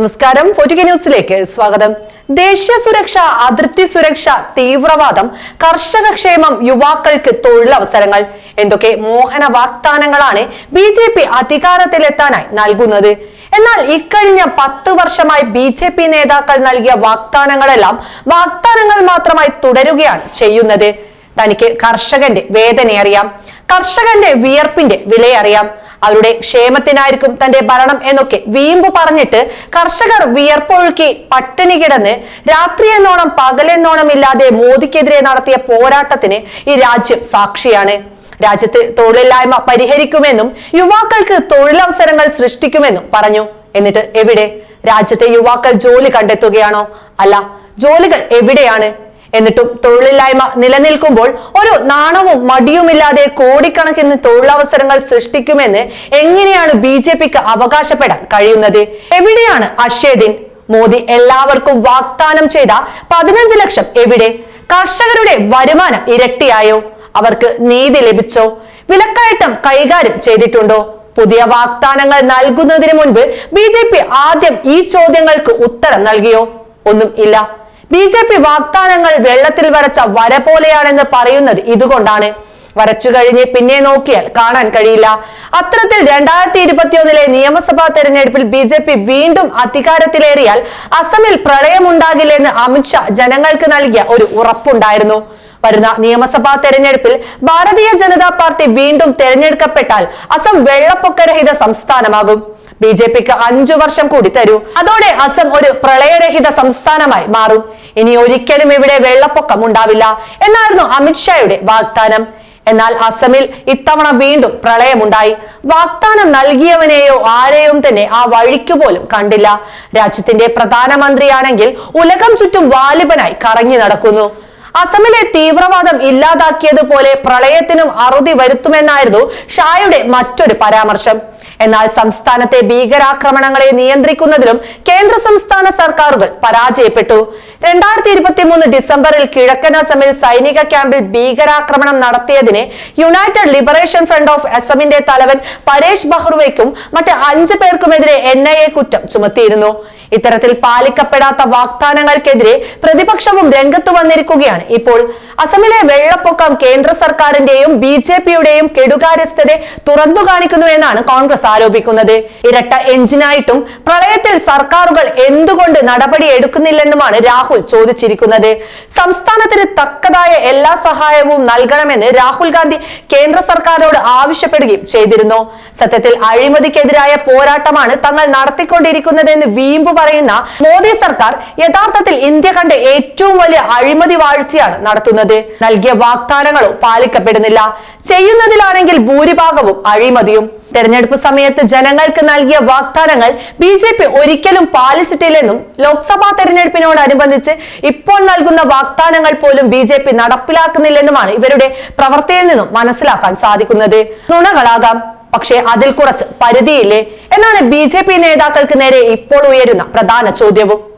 നമസ്കാരം. ഫോർട്ടിക ന്യൂസിലേക്ക് സ്വാഗതം. ദേശീയ സുരക്ഷ അതിർത്തി സുരക്ഷ തീവ്രവാദം കർഷക ക്ഷേമം യുവാക്കൾക്ക് തൊഴിലവസരങ്ങൾ എന്തൊക്കെ മോഹന വാഗ്ദാനങ്ങളാണ് ബി ജെ പി അധികാരത്തിലെത്താനായി നൽകുന്നത്. എന്നാൽ ഇക്കഴിഞ്ഞ പത്ത് വർഷമായി ബി ജെ പി നേതാക്കൾ നൽകിയ വാഗ്ദാനങ്ങളെല്ലാം വാഗ്ദാനങ്ങൾ മാത്രമായി തുടരുകയാണ് ചെയ്യുന്നത്. തനിക്ക് കർഷകന്റെ വേദനയറിയാം. കർഷകന്റെ വിയർപ്പിന്റെ വിലയറിയാം. അവരുടെ ക്ഷേമത്തിനായിരിക്കും തന്റെ ഭരണം എന്നൊക്കെ വീമ്പ് പറഞ്ഞിട്ട് കർഷകർ വിയർപ്പൊഴുക്കി പട്ടിണി കിടന്ന് രാത്രിയെന്നോണം പകലെന്നോണം ഇല്ലാതെ മോദിക്കെതിരെ നടത്തിയ പോരാട്ടത്തിന് ഈ രാജ്യം സാക്ഷിയാണ്. രാജ്യത്ത് തൊഴിലില്ലായ്മ പരിഹരിക്കുമെന്നും യുവാക്കൾക്ക് തൊഴിലവസരങ്ങൾ സൃഷ്ടിക്കുമെന്നും പറഞ്ഞു. എന്നിട്ട് എവിടെ? രാജ്യത്തെ യുവാക്കൾ ജോലി കണ്ടെത്തുകയാണോ? അല്ല ജോലികൾ എവിടെയാണ്? എന്നിട്ടും തൊഴിലില്ലായ്മ നിലനിൽക്കുമ്പോൾ ഒരു നാണവും മടിയുമില്ലാതെ കോടിക്കണക്കിന് തൊഴിലവസരങ്ങൾ സൃഷ്ടിക്കുമെന്ന് എങ്ങനെയാണ് ബി ജെ പിക്ക് അവകാശപ്പെടാൻ കഴിയുന്നത്? എവിടെയാണ് അക്ഷയദിൻ മോദി എല്ലാവർക്കും വാഗ്ദാനം ചെയ്ത പതിനഞ്ച് ലക്ഷം എവിടെ? കർഷകരുടെ വരുമാനം ഇരട്ടിയായോ? അവർക്ക് നീതി ലഭിച്ചോ? വിലക്കയറ്റം കൈകാര്യം ചെയ്തിട്ടുണ്ടോ? പുതിയ വാഗ്ദാനങ്ങൾ നൽകുന്നതിന് മുൻപ് ബി ആദ്യം ഈ ചോദ്യങ്ങൾക്ക് ഉത്തരം നൽകിയോ? ഒന്നും ഇല്ല. ബി ജെ പി വാഗ്ദാനങ്ങൾ വെള്ളത്തിൽ വരച്ച വര പോലെയാണെന്ന് പറയുന്നത് ഇതുകൊണ്ടാണ്. വരച്ചു കഴിഞ്ഞ് പിന്നെ നോക്കിയാൽ കാണാൻ കഴിയില്ല. അത്തരത്തിൽ രണ്ടായിരത്തി ഇരുപത്തിയൊന്നിലെ നിയമസഭാ തെരഞ്ഞെടുപ്പിൽ ബി ജെ പി വീണ്ടും അധികാരത്തിലേറിയാൽ അസമിൽ പ്രളയമുണ്ടാകില്ലെന്ന് അമിത്ഷാ ജനങ്ങൾക്ക് നൽകിയ ഒരു ഉറപ്പുണ്ടായിരുന്നു. വരുന്ന നിയമസഭാ തെരഞ്ഞെടുപ്പിൽ ഭാരതീയ ജനതാ പാർട്ടി വീണ്ടും തെരഞ്ഞെടുക്കപ്പെട്ടാൽ അസം വെള്ളപ്പൊക്കരഹിത സംസ്ഥാനമാകും. ബി ജെ പിക്ക് അഞ്ചു വർഷം കൂടി തരൂ. അതോടെ അസം ഒരു പ്രളയരഹിത സംസ്ഥാനമായി മാറും. ഇനി ഒരിക്കലും ഇവിടെ വെള്ളപ്പൊക്കം ഉണ്ടാവില്ല എന്നായിരുന്നു അമിത്ഷായുടെ വാഗ്ദാനം. എന്നാൽ അസമിൽ ഇത്തവണ വീണ്ടും പ്രളയമുണ്ടായി. വാഗ്ദാനം നൽകിയവനെയോ ആരെയും തന്നെ ആ വഴിക്ക് പോലും കണ്ടില്ല. രാജ്യത്തിന്റെ പ്രധാനമന്ത്രിയാണെങ്കിൽ ഉലകം ചുറ്റും വാലിബനായി കറങ്ങി നടക്കുന്നു. അസമിലെ തീവ്രവാദം ഇല്ലാതാക്കിയതുപോലെ പ്രളയത്തിനും അറുതി വരുത്തുമെന്നായിരുന്നു ഷായുടെ മറ്റൊരു പരാമർശം. എന്നാൽ സംസ്ഥാനത്തെ ഭീകരാക്രമണങ്ങളെ നിയന്ത്രിക്കുന്നതിലും കേന്ദ്ര സംസ്ഥാന സർക്കാരുകൾ പരാജയപ്പെട്ടു. രണ്ടായിരത്തി ഇരുപത്തി മൂന്ന് ഡിസംബറിൽ കിഴക്കൻ അസമിൽ സൈനിക ക്യാമ്പിൽ ഭീകരാക്രമണം നടത്തിയതിനെ യുണൈറ്റഡ് ലിബറേഷൻ ഫ്രണ്ട് ഓഫ് അസമിന്റെ തലവൻ പരേഷ് ബഹ്റുവയ്ക്കും മറ്റ് അഞ്ചു പേർക്കുമെതിരെ എൻ ഐ എ കുറ്റം ചുമത്തിയിരുന്നു. ഇത്തരത്തിൽ പാലിക്കപ്പെടാത്ത വാഗ്ദാനങ്ങൾക്കെതിരെ പ്രതിപക്ഷവും രംഗത്ത് വന്നിരിക്കുകയാണ് ഇപ്പോൾ. അസമിലെ വെള്ളപ്പൊക്കം കേന്ദ്ര സർക്കാരിന്റെയും ബി ജെ പിയുടെയും കെടുകാര്യസ്ഥത തുറന്നു കാണിക്കുന്നു എന്നാണ് കോൺഗ്രസ് ആരോപിക്കുന്നത്. ഇരട്ട എഞ്ചിനായിട്ടും പ്രളയത്തിൽ സർക്കാരുകൾ എന്തുകൊണ്ട് നടപടി എടുക്കുന്നില്ലെന്നുമാണ് രാഹുൽ ചോദിച്ചിരിക്കുന്നത്. സംസ്ഥാനത്തിന് തക്കതായ എല്ലാ സഹായവും നൽകണമെന്ന് രാഹുൽ ഗാന്ധി കേന്ദ്ര സർക്കാരോട് ആവശ്യപ്പെടുകയും ചെയ്തിരുന്നു. സത്യത്തിൽ അഴിമതിക്കെതിരായ പോരാട്ടമാണ് തങ്ങൾ നടത്തിക്കൊണ്ടിരിക്കുന്നതെന്ന് വീമ്പ് പറയുന്ന മോദി സർക്കാർ യഥാർത്ഥത്തിൽ ഇന്ത്യ കണ്ട ഏറ്റവും വലിയ അഴിമതി വാഴ്ചയാണ് നടത്തുന്നത്. നൽകിയ വാഗ്ദാനങ്ങളോ പാലിക്കപ്പെടുന്നില്ല. ചെയ്യുന്നതിലാണെങ്കിൽ ഭൂരിഭാഗവും അഴിമതിയും. തെരഞ്ഞെടുപ്പ് സമയത്ത് ജനങ്ങൾക്ക് നൽകിയ വാഗ്ദാനങ്ങൾ ബി ജെ പി ഒരിക്കലും പാലിച്ചിട്ടില്ലെന്നും ലോക്സഭാ തെരഞ്ഞെടുപ്പിനോടനുബന്ധിച്ച് ഇപ്പോൾ നൽകുന്ന വാഗ്ദാനങ്ങൾ പോലും ബി ജെ പി നടപ്പിലാക്കുന്നില്ലെന്നുമാണ് ഇവരുടെ പ്രവർത്തിയിൽ നിന്നും മനസ്സിലാക്കാൻ സാധിക്കുന്നത്. നുണകളാകാം പക്ഷേ അതിൽ കുറച്ച് പരിധിയില്ലേ? എന്നാണ് ബി നേതാക്കൾക്ക് നേരെ ഇപ്പോൾ ഉയരുന്ന പ്രധാന ചോദ്യവും.